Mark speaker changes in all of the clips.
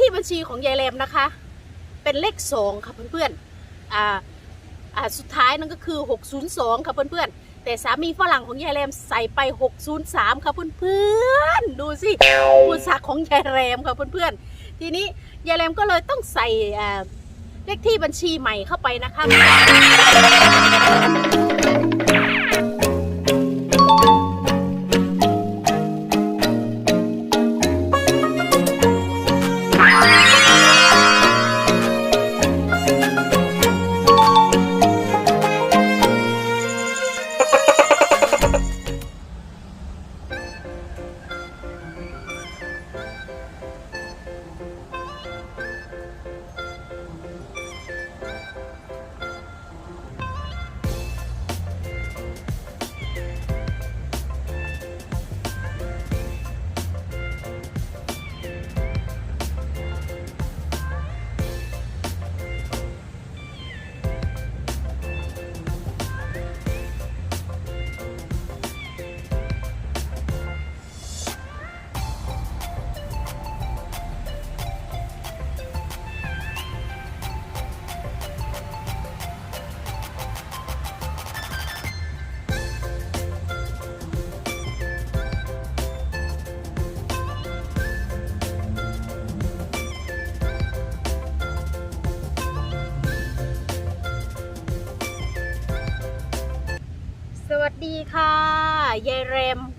Speaker 1: ที่บัญชีของยายแรมนะคะ เป็นเลขสองค่ะเพื่อนๆอ่าอ่าสุดท้ายนั่นก็คือ 602 ค่ะเพื่อนๆ แต่สามีฝรั่งของยายแรมใส่ไป 603 ค่ะเพื่อนๆ ดูสิพูดศักดิ์ของยายแรมค่ะเพื่อนๆ ทีนี้ยายแรมก็เลยต้องใส่เลขที่บัญชีใหม่เข้าไปนะคะ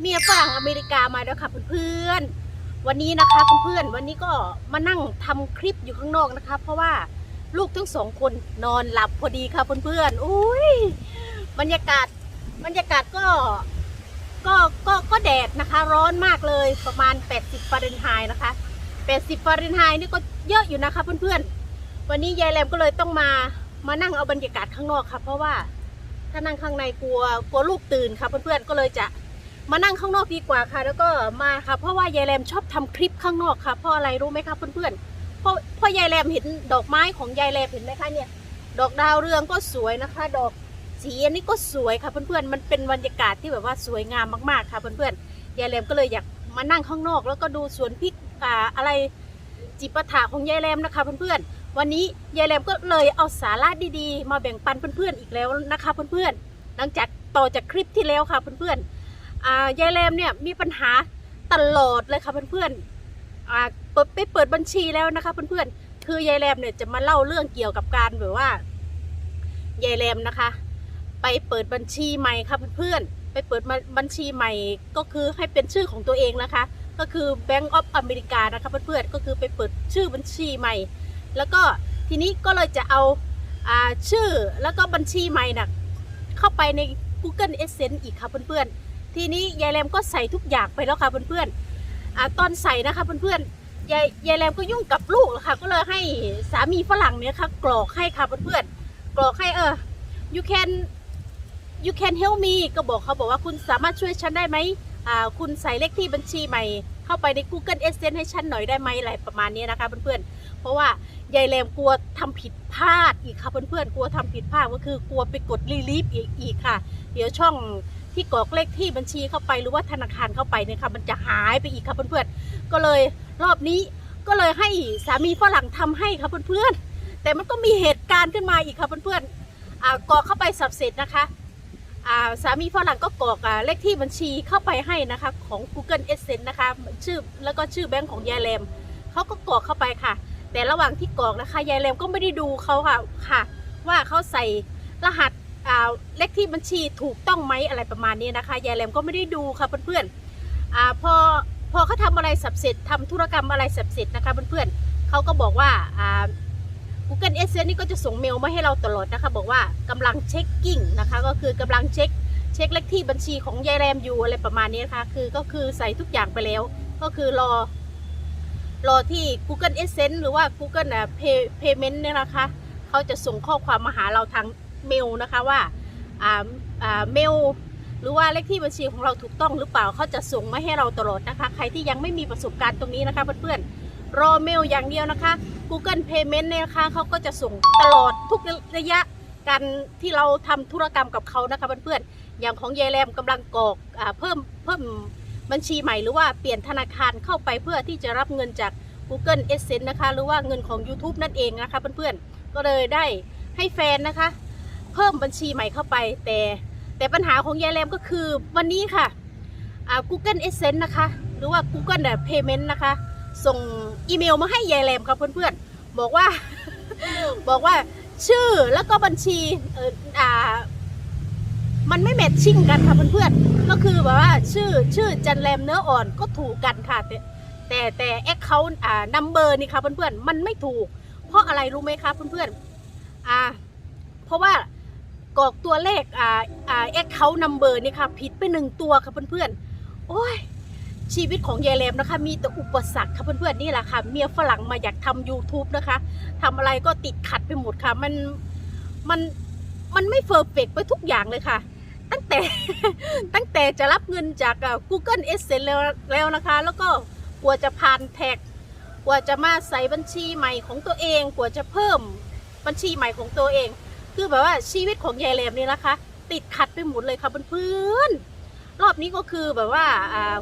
Speaker 1: เมียฝรั่งอเมริกามาแล้วค่ะเพื่อนๆวันนี้นะคะเพื่อนๆวันนี้ก็มานั่งทำคลิปอยู่ข้างนอกนะคะ เพราะว่าลูกทั้งสองคนนอนหลับพอดีค่ะเพื่อนๆอุ้ยบรรยากาศบรรยากาศก็ก็ก็ก็แดดนะคะ ร้อนมากเลยประมาณ 80ฟาเรนไฮต์นะคะ80ฟาเรนไฮต์นี่ก็เยอะอยู่นะคะเพื่อนๆวันนี้ยายแรมก็เลยต้องมามานั่งเอาบรรยากาศข้างนอกค่ะ เพราะว่าถ้านั่งข้างในกลัวกลัวลูกตื่นค่ะเพื่อนๆก็เลยจะ มานั่งข้างนอกดีกว่าค่ะ แล้วก็มาค่ะ เพราะว่ายายแรมชอบทำคลิปข้างนอกค่ะ เพราะอะไรรู้ไหมคะเพื่อนๆเพราะเพราะยายแรมเห็นดอกไม้ของยายแรมเห็นไหมคะเนี่ย ดอกดาวเรืองก็สวยนะคะ ดอกสีอันนี้ก็สวยค่ะเพื่อนๆ มันเป็นบรรยากาศที่แบบว่าสวยงามมากๆค่ะเพื่อนๆ ยายแรมก็เลยอยากมานั่งข้างนอก แล้วก็ดูสวนพริกอ่าอะไรจิปถะของยายแรมนะคะเพื่อนๆ วันนี้ยายแรมก็เลยเอาสาระดีๆ มาแบ่งปันเพื่อนๆอีกแล้วนะคะเพื่อนๆ หลังจากต่อจากคลิปที่แล้วค่ะเพื่อนๆอ่า ยายแรมเนี่ยมีปัญหาตลอดเลยค่ะเพื่อนๆเปิดไปเปิดบัญชีแล้วนะคะเพื่อนๆ คือยายแรมเนี่ยจะมาเล่าเรื่องเกี่ยวกับการแบบว่ายายแรมนะคะ ไปเปิดบัญชีใหม่ค่ะเพื่อนๆ ไปเปิดบัญชีใหม่ก็คือให้เป็นชื่อของตัวเองนะคะ ก็คือ Bank of America นะคะเพื่อนๆ ก็คือไปเปิดชื่อบัญชีใหม่ แล้วก็ทีนี้ก็เลยจะเอาอาชื่อแล้วก็บัญชีใหม่น่ะเข้าไปใน Google Essence อีกค่ะเพื่อนๆ ทีนี้ยายแรมก็ใส่ทุกอย่างไปแล้วค่ะเพื่อนๆอ่าตอนใส่นะคะเพื่อนๆยายยายแรมก็ยุ่งกับลูกค่ะ ก็เลยให้สามีฝรั่งเนี่ยค่ะกรอกให้ค่ะเพื่อนๆกรอกให้เออ you can you can help me ก็บอกเขาบอกว่าคุณสามารถช่วยฉันได้ไหมอ่าคุณใส่เลขที่บัญชีใหม่เข้าไปใน Google Essence ให้ฉันหน่อยได้ไหมอะไรประมาณนี้นะคะเพื่อนๆเพราะว่ายายแรมกลัวทำผิดพลาดอีกค่ะเพื่อนๆกลัวทำผิดพลาดก็คือกลัวไปกดรีลีฟอีกอีกค่ะ เดี๋ยวช่อง ที่กรอกเลขที่บัญชีเข้าไปหรือว่าธนาคารเข้าไปเนี่ยค่ะมันจะหายไปอีกค่ะเพื่อนๆก็เลยรอบนี้ก็เลยให้สามีฝรั่งทำให้ค่ะเพื่อนๆแต่มันก็มีเหตุการณ์ขึ้นมาอีกค่ะเพื่อนๆอ่ากรอกเข้าไปสับเสร็จนะคะาสามีฝรั่งก็กรอกเลขที่บัญชีเข้าไปให้นะคะของ Google Essence นะคะชื่อแล้วก็ชื่อแบงก์ของยายแรมเขาก็กรอกเข้าไปค่ะ แต่ระหว่างที่กรอกนะคะยายแรมก็ไม่ได้ดูเขาค่ะค่ะ ว่าเขาใส่รหัส เลขที่บัญชีถูกต้องไหมอะไรประมาณนี้นะคะยายแรมก็ไม่ได้ดูค่ะเพื่อนๆอ่พอพอเขาทำอะไรสับเสร็จทำธุรกรรมอะไรสับเสร็จนะคะเพื่อนๆเขาก็บอกว่าอ่า Google Essence นี่ก็จะส่งเมลมาให้เราตลอดนะคะ บอกว่ากำลังเช็คกิ้งนะคะ ก็คือกำลังเช็คเช็คเลขที่บัญชีของยายแรมอยู่อะไรประมาณนี้นะคะคือก็คือใส่ทุกอย่างไปแล้ว ก็คือรอ รอที่ Google Essence หรือว่า Google อะ Pay Payment เนี่ยนะคะเขาจะส่งข้อความมาหาเราทาง เมลนะคะว่าเมลหรือว่าเลขที่บัญชีของเราถูกต้องหรือเปล่าเขาจะส่งมาให้เราตลอดนะคะ ใครที่ยังไม่มีประสบการณ์ตรงนี้นะคะเพื่อนๆรอเมลอย่างเดียวนะคะ Google Payment เนี่ยนะคะเขาก็จะส่งตลอดทุกระยะการที่เราทำธุรกรรมกับเขานะคะเพื่อนๆอย่างของยายแรมกำลังกอกอเพิ่มเพิ่มบัญชีใหม่หรือว่าเปลี่ยนธนาคารเข้าไปเพื่อที่จะรับเงินจาก Google Adsense นะคะ หรือว่าเงินของ YouTube นั่นเองนะคะเพื่อนๆก็เลยได้ให้แฟนนะคะ เพิ่มบัญชีใหม่เข้าไป แต่แต่ปัญหาของยายแรมก็คือวันนี้ค่ะ Google Adsense นะคะ หรือว่า Google Payment นะคะ ส่งอีเมลมาให้ยายแรมครับเพื่อนๆ บอกว่า บอกว่าชื่อแล้วก็บัญชีเอออ่ามันไม่แมทชิ่งกันค่ะเพื่อนๆ ก็คือแบบว่าชื่อชื่อจันแรมเนื้ออ่อนก็ถูกกันค่ะ แต่แต่แต่แอคเคาท์อ่านัมเบอร์นี่ค่ะเพื่อนๆ มันไม่ถูก เพราะอะไรรู้ไหมคะเพื่อนๆ อ่า เพราะว่า กรอกตัวเลขอ่าอ่าแอคเคาท์นัมเบอร์นี่ค่ะผิดไปหนึ่งตัวค่ะเพื่อนๆโอ้ยชีวิตของยายแรมนะคะ มีแต่อุปสรรคค่ะเพื่อนๆนี่แหละค่ะ เมียฝรั่งมาอยากทำ YouTube นะคะทำอะไรก็ติดขัดไปหมดค่ะ มันมันมันไม่เฟอร์เฟกไปทุกอย่างเลยค่ะ ตั้งแต่ตั้งแต่จะรับเงินจาก Google Adsense แล้วแล้วนะคะ แล้วก็กว่าจะผ่านแท็กกว่าจะมาใส่บัญชีใหม่ของตัวเอง กว่าจะเพิ่มบัญชีใหม่ของตัวเอง คือแบบว่าชีวิตของยายแรมนี่นะคะ ติดขัดไปหมดเลยค่ะเพื่อนๆรอบนี้ก็คือแบบว่า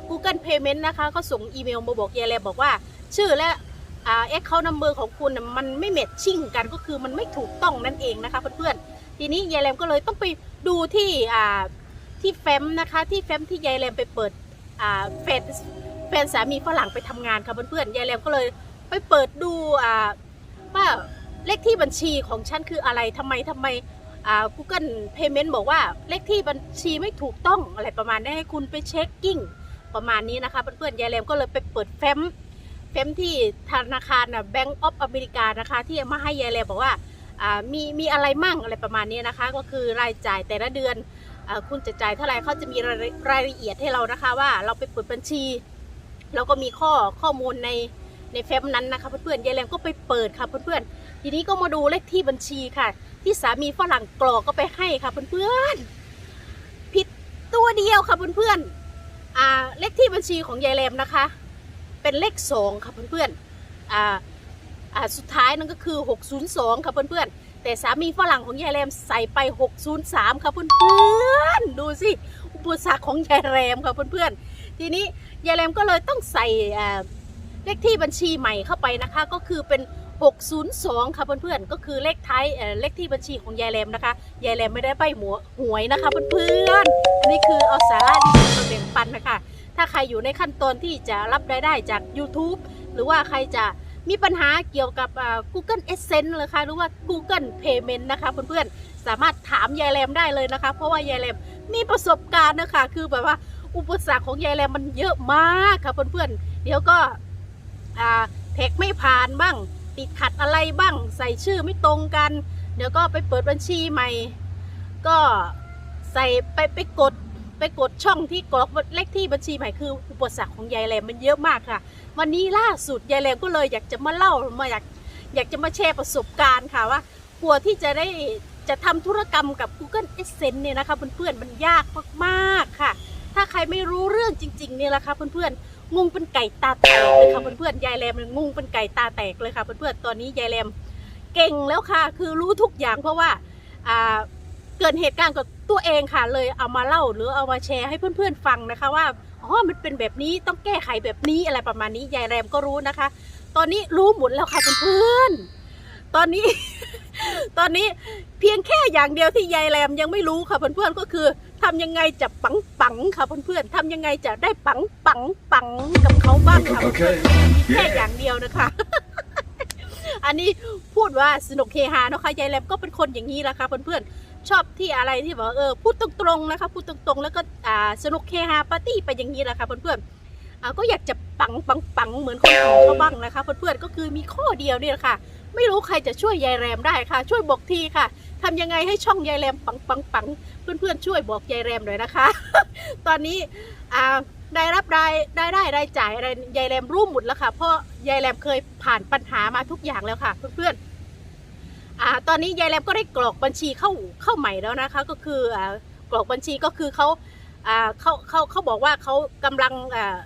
Speaker 1: Google Payment นะคะก็ส่งอีเมลมาบอกยายแรมบอกว่า ชื่อและอ่า account number ของคุณมันไม่แมทชิ่งกันก็คือมันไม่ถูกต้องนั่นเองนะคะเพื่อนๆทีนี้ยายแรมก็เลยต้องไปดูที่ที่แฟ้มนะคะที่แฟ้มที่ยายแรมไปเปิดแฟนแฟนสามีฝรั่งไปทำงานค่ะเพื่อนๆยายแรมก็เลยไปเปิดดูว่า เลขที่บัญชีของฉันคืออะไรทำไมทำไมอ่า Google Payment บอกว่าเลขที่บัญชีไม่ถูกต้องอะไรประมาณนี้ให้คุณไปเช็คกิ้งประมาณนี้นะคะ เพื่อนๆยายแรมก็เลยไปเปิดแฟ้มแฟ้มที่ธนาคารน่ะ Bank of America นะคะ ที่มาให้ยายแรมบอกว่าอ่ามีมีอะไรมั่งอะไรประมาณนี้นะคะ ก็คือรายจ่ายแต่ละเดือนอาคุณจะจ่ายเท่าไหร่เขาจะมีรายละเอียดให้เรานะคะ ว่าเราไปเปิดบัญชีแล้วก็มีข้อข้อมูลในในเฟมนั้นนะคะ เพื่อนๆยายแรมก็ไปเปิดค่ะเพื่อนๆ ทีนี้ก็มาดูเลขที่บัญชีค่ะ ที่สามีฝรั่งกรอกก็ไปให้ค่ะเพื่อนๆผิดตัวเดียวค่ะเพื่อนๆอ่าเลขที่บัญชีของยายแรมนะคะ เป็นเลขสองค่ะเพื่อนๆอ่าอ่าสุดท้ายนั่นก็คือ 602 ค่ะเพื่อนๆแต่สามีฝรั่งของยายแรมใส่ไป 603 ค่ะเพื่อนๆดูสิอุปสรรคของยายแรมค่ะเพื่อนๆทีนี้ยายแรมก็เลยต้องใส่อ่าเลขที่บัญชีใหม่เข้าไปนะคะ ก็คือเป็น 602 ค่ะเพื่อนๆ ก็คือเลขท้ายเเลขที่บัญชีของยายแรมนะคะ ยายแรมไม่ได้ใบหัวหวยนะคะเพื่อนๆ อันนี้คือเอาสาระดีๆมาแบ่งปันนะคะ ถ้าใครอยู่ในขั้นตอนที่จะรับรายได้จาก YouTube หรือว่าใครจะมีปัญหาเกี่ยวกับ Google Adsense เลยค่ะหรือว่า Google Payment นะคะเพื่อนๆ สามารถถามยายแรมได้เลยนะคะ เพราะว่ายายแรมมีประสบการณ์นะคะ คือแบบว่าอุปสรรคของยายแรมมันเยอะมากค่ะเพื่อนๆ เดี๋ยวก็อ่าแท็กไม่ผ่านบ้าง ติดขัดอะไรบ้าง ใส่ชื่อไม่ตรงกัน เดี๋ยวก็ไปเปิดบัญชีใหม่ ก็ใส่ไปไปกดไปกดช่องที่กรอกเลขที่บัญชีใหม่คืออุปสรรคของยายแรมมันเยอะมากค่ะ วันนี้ล่าสุดยายแรมก็เลยอยากจะมาเล่ามาอยากอยากจะมาแชร์ประสบการณ์ค่ะว่ากลัวที่จะได้จะทำธุรกรรมกับ Google Adsense เนี่ยนะคะเพื่อนๆมันยากมากๆค่ะ ถ้าใครไม่รู้เรื่องจริงๆเนี่ยแหละค่ะเพื่อนๆ งงเป็นไก่ตาแตกเลยค่ะเพื่อนๆยายแรมเลยงงเป็นไก่ตาแตกเลยค่ะเพื่อนๆตอนนี้ยายแรมเก่งแล้วค่ะ คือรู้ทุกอย่างเพราะว่าอ่าเกิดเหตุการณ์กับตัวเองค่ะ เลยเอามาเล่าหรือเอามาแชร์ให้เพื่อนๆฟังนะคะว่าอ๋อมันเป็นแบบนี้ต้องแก้ไขแบบนี้อะไรประมาณนี้ยายแรมก็รู้นะคะ ตอนนี้รู้หมดแล้วค่ะเพื่อนๆตอนนี้ ตอนนี้เพียงแค่อย่างเดียวที่ยายแรมยังไม่รู้ค่ะเพื่อนๆก็คือ ทำยังไงจะปังปังๆค่ะเพื่อนๆทำยังไงจะได้ปังปังปังกับเขาบ้างค่ะเพื่อนๆมีแค่อย่างเดียวนะคะ อันนี้พูดว่าสนุกเฮฮาเนาะค่ะยายแรมก็เป็นคนอย่างนี้แหละค่ะเพื่อนๆชอบที่อะไรที่แบบว่าเออพูดตรงๆนะคะพูดตรงๆ แล้วก็อ่าสนุกเฮฮาปาร์ตี้ไปอย่างนี้แหละค่ะเพื่อนๆ อ่าก็อยากจะปังปังปังเหมือนคนอื่นเขาบ้างนะคะ เพื่อนๆก็คือมีข้อเดียวเนี่ยค่ะ ไม่รู้ใครจะช่วยยายแรมได้ค่ะ ช่วยบอกทีค่ะทำยังไงให้ช่องยายแรมปังปังปังเพื่อนๆช่วยบอกยายแรมหน่อยนะคะ ตอนนี้อ่าได้รับรายได้ได้รายจ่ายอะไรยายแรมรู้หมดแล้วค่ะเพราะยายแรมเคยผ่านปัญหามาทุกอย่างแล้วค่ะ เพื่อนๆอ่าตอนนี้ยายแรมก็ได้กรอกบัญชีเข้าเข้าใหม่แล้วนะคะ ก็คืออ่ากรอกบัญชีก็คือเขาอ่าเขาเขาเขาบอกว่าเขากำลังอ่า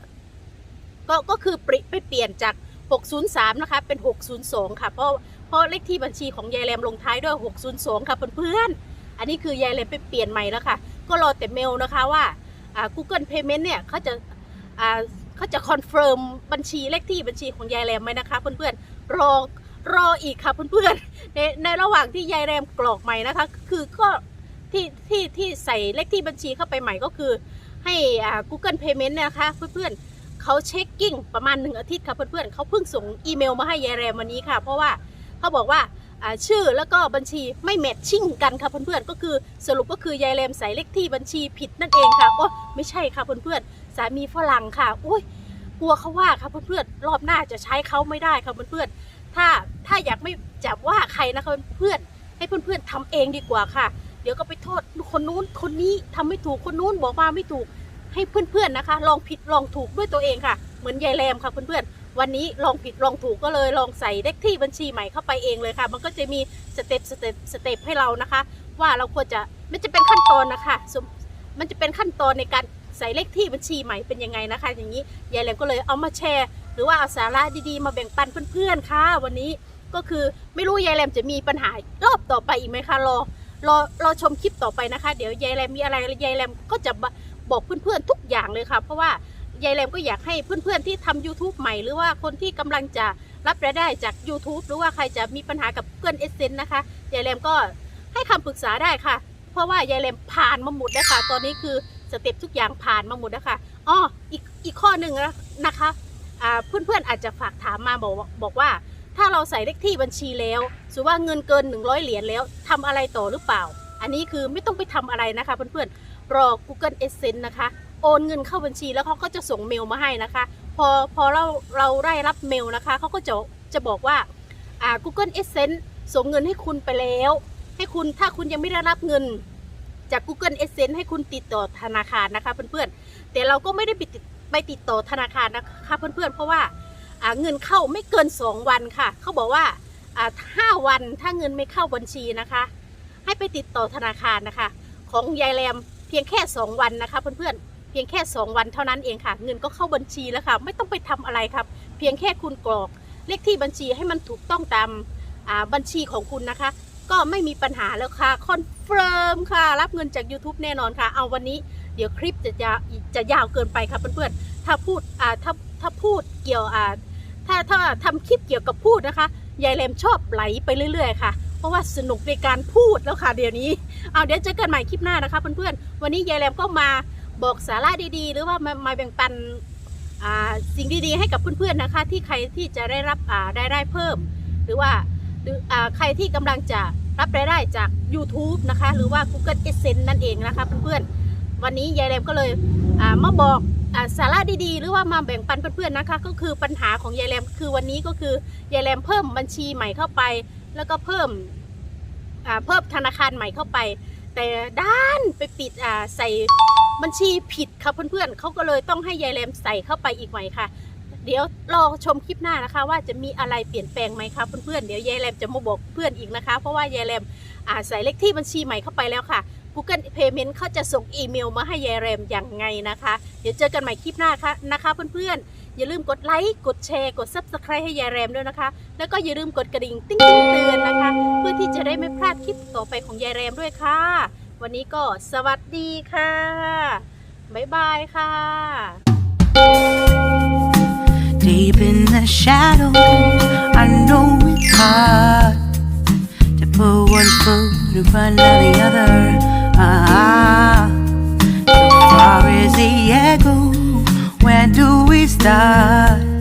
Speaker 1: ก็ก็คือปริไปเปลี่ยนจาก 603 นะคะ เป็น 602 ค่ะ เพราะเพราะเลขที่บัญชีของยายแรมลงท้ายด้วย 602 ค่ะเพื่อนๆ อันนี้คือยายแรมไปเปลี่ยนใหม่แล้วค่ะ ก็รอแต่เมลนะคะว่าอ่า Google Payment เนี่ยเขาจะอ่าเขาจะคอนเฟิร์มบัญชีเลขที่บัญชีของยายแรมไหมนะคะเพื่อนๆ รอรออีกค่ะเพื่อนๆในในระหว่างที่ยายแรมกรอกใหม่นะคะ คือก็ที่ที่ที่ใส่เลขที่บัญชีเข้าไปใหม่ก็คือให้อ่า Google Payment เนยนะคะเพื่อนๆ เขาเช็คกิ้งประมาณหนึ่งอาทิตย์ค่ะเพื่อนๆเขาเพิ่งส่งอีเมลมาให้ยายแรมวันนี้ค่ะ เพราะว่าเขาบอกว่าชื่อแล้วก็บัญชีไม่แมทชิ่งกันค่ะเพื่อนๆก็คือสรุปก็คือยายแรมใส่เลขที่บัญชีผิดนั่นเองค่ะโอ้ไม่ใช่ค่ะเพื่อนๆสามีฝรั่งค่ะโอ้ยกลัวเขาว่าค่ะเพื่อนๆรอบหน้าจะใช้เขาไม่ได้ค่ะเพื่อนๆถ้าถ้าอยากไม่จับว่าใครนะคะเพื่อนๆให้เพื่อนๆทำเองดีกว่าค่ะ เดี๋ยวก็ไปโทษคนนู้นคนนี้ทำไม่ถูกคนนู้นบอกมาไม่ถูก ให้เพื่อนๆนะคะ ลองผิดลองถูกด้วยตัวเองค่ะ เหมือนยายแรมค่ะเพื่อนๆวันนี้ลองผิดลองถูกก็เลยลองใส่เลขที่บัญชีใหม่เข้าไปเองเลยค่ะ มันก็จะมีสเต็ปสเต็ปสเต็ปให้เรานะคะ ว่าเราควรจะมันจะเป็นขั้นตอนนะคะมมันจะเป็นขั้นตอนในการใส่เลขที่บัญชีใหม่เป็นยังไงนะคะ อย่างนี้ยายแรมก็เลยเอามาแชร์ หรือว่าเอาสาระดีๆ มาแบ่งปันเพื่อนๆค่ะ วันนี้ก็คือไม่รู้ยายแรมจะมีปัญหารอบต่อไปอีกไหมคะรอรอรอชมคลิปต่อไปนะคะ เดี๋ยวยายแรมมีอะไรยายแรมก็จะ บอกเพื่อนๆทุกอย่างเลยค่ะ เพราะว่ายายแรมก็อยากให้เพื่อนๆที่ทำ YouTube ใหม่ หรือว่าคนที่กำลังจะรับรายได้จาก YouTube หรือว่าใครจะมีปัญหากับเพื่อนเอเซนนะคะยายแรมก็ให้คำปรึกษาได้ค่ะ เพราะว่ายายแรมผ่านมาหมดแล้วค่ะ ตอนนี้คือสเต็ปทุกอย่างผ่านมาหมดแล้วค่ะอ๋ออีกอีกข้อหนึ่งนะคะเพื่อนๆอาจจะฝากถามมาบอกว่าบอกว่า ถ้าเราใส่เลขที่บัญชีแล้วสมมติว่าเงินเกิน 100 เหรียญแล้วทำอะไรต่อหรือเปล่า อันนี้คือไม่ต้องไปทำอะไรนะคะเพื่อนๆ รอ Google Essence นะคะ โอนเงินเข้าบัญชีแล้วเขาก็จะส่งเมลมาให้นะคะ พอพอเราเราได้รับเมลนะคะเขาก็จะจะบอกว่าอ่า Google Essence ส่งเงินให้คุณไปแล้ว ให้คุณถ้าคุณยังไม่ได้รับเงินจาก Google Essence ให้คุณติดต่อธนาคารนะคะเพื่อนๆแต่เราก็ไม่ได้ไปติดไปติดต่อธนาคารนะคะเพื่อนๆเพราะว่าอ่าเงินเข้าไม่เกิน 2 วันค่ะ เขาบอกว่าอ่าห้าวันถ้าเงินไม่เข้าบัญชีนะคะ ให้ไปติดต่อธนาคารนะคะ ของยายแรม พียงแค่ 2 วันนะคะเพื่อนๆเพียงแค่ 2 วันเท่านั้นเองค่ะ เงินก็เข้าบัญชีแล้วค่ะ ไม่ต้องไปทำอะไรครับ เพียงแค่คุณกรอกเลขที่บัญชีให้มันถูกต้องตามบัญชีของคุณนะคะ ก็ไม่มีปัญหาแล้วค่ะคอนเฟิร์มค่ะ รับเงินจาก YouTube แน่นอนค่ะ เอาวันนี้เดี๋ยวคลิปจะจะจะยาวเกินไปค่ะเพื่อนๆถ้าพูดอ่าถ้าถ้าพูดเกี่ยวอ่าถ้าถ้าทำคลิปเกี่ยวกับพูดนะคะยายแรมชอบไหลไปเรื่อย ๆ ค่ะ เพราะว่าสนุกในการพูดแล้วค่ะเดี๋ยวนี้ เอาเดี๋ยวเจอกันใหม่คลิปหน้านะคะเพื่อนๆ วันนี้ยายแรมก็มาบอกสาระดีๆ หรือว่ามามาแบ่งปันสิ่งดีๆให้กับเพื่อนๆนะคะ ที่ใครที่จะได้รับได้ได้เพิ่ม หรือว่าหรือใครที่กำลังจะรับรายได้จาก YouTube นะคะ หรือว่า Google Essence นั่นเองนะคะเพื่อนๆ วันนี้ยายแรมก็เลยมาบอกอสาระดีๆ หรือว่ามาแบ่งปันเพื่อนๆนะคะ ก็คือปัญหาของยายแรมคือวันนี้ก็คือยายแรมเพิ่มบัญชีใหม่เข้าไป แล้วก็เพิ่มอ่าเพิ่มธนาคารใหม่เข้าไป แต่ด้านไปปิดอ่าใส่บัญชีผิดค่ะเพื่อนๆเขาก็เลยต้องให้ยายแรมใส่เข้าไปอีกใหม่ค่ะ เดี๋ยวรอชมคลิปหน้านะคะ ว่าจะมีอะไรเปลี่ยนแปลงไหมคะเพื่อนๆเดี๋ยวยายแรมจะมาบอกเพื่อนอีกนะคะ เพราะว่ายายแรมอ่าใส่เลขที่บัญชีใหม่เข้าไปแล้วค่ะ Google Payment เขาจะส่งอีเมลมาให้ยายแรมอย่างไงนะคะ เดี๋ยวเจอกันใหม่คลิปหน้าค่ะนะคะเพื่อนๆ อย่าลืมกดไลค์กดแชร์ กด Subscribe ให้ยายแรมด้วยนะคะ แล้วก็อย่าลืมกดกระดิ่งติ้งๆเตือนนะคะ เพื่อที่จะได้ไม่พลาดคลิปต่อไปของยายแรมด้วยค่ะ วันนี้ก็สวัสดีค่ะ บ๊ายบายค่ะ
Speaker 2: Deep in the shadows, I know it's hard to put one foot in front of the other. Ah, so far as the echo, do we start?